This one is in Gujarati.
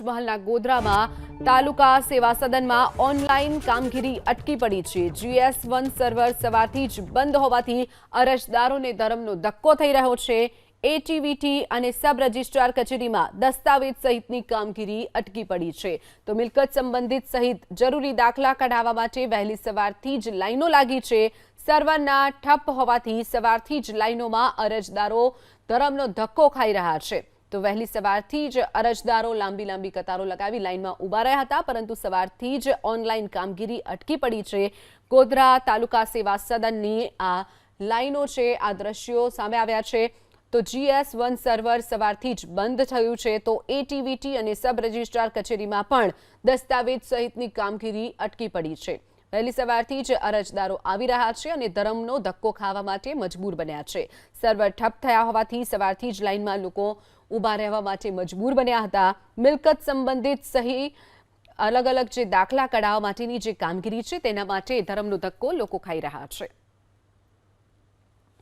પંચમહાલના ગોધરામાં તાલુકા સેવા સદનમાં ઓનલાઈન કામગીરી અટકી પડી છે. જીએસ વન સર્વર સવારથી જ બંધ હોવાથી અરજદારોને ધરમનો ધક્કો થઈ રહ્યો છે. એટીવીટી અને સબ રજિસ્ટ્રાર કચેરીમાં દસ્તાવેજ સહિતની કામગીરી અટકી પડી છે. તો મિલકત સંબંધિત સહિત જરૂરી દાખલા કઢાવવા માટે વહેલી સવારથી જ લાઈનો લાગી છે. સર્વરના ઠપ હોવાથી સવારથી જ લાઈનોમાં અરજદારો ધરમનો ધક્કો ખાઈ રહ્યા છે. તો વહેલી સવારથી જ અરજદારો લાંબી લાંબી કતારો લગાવી લાઇનમાં ઊભા રહ્યા હતા, પરંતુ સવારથી જ ઓનલાઈન કામગીરી અટકી પડી છે. ગોધરા તાલુકા સેવા સદનની આ લાઈનો છે, આ દ્રશ્યો સામે આવ્યા છે. તો જીએસ વન સર્વર સવારથી જ બંધ થયું છે, તો એટીવીટી અને સબ રજિસ્ટ્રાર કચેરીમાં પણ દસ્તાવેજ સહિતની કામગીરી અટકી પડી છે. વહેલી સવારથી જ અરજદારો આવી રહ્યા છે અને ધરમનો ધક્કો ખાવા માટે મજબૂર બન્યા છે. સર્વર ઠપ થયા હોવાથી સવારથી જ લાઇનમાં લોકો ઊભા રહેવા માટે મજબૂર બન્યા હતા. મિલકત સંબંધિત સહી અલગ અલગ જે દાખલા કઢાવવા માટેની જે કામગીરી છે, તેના માટે ધરમનો ધક્કો લોકો ખાઈ રહ્યા છે.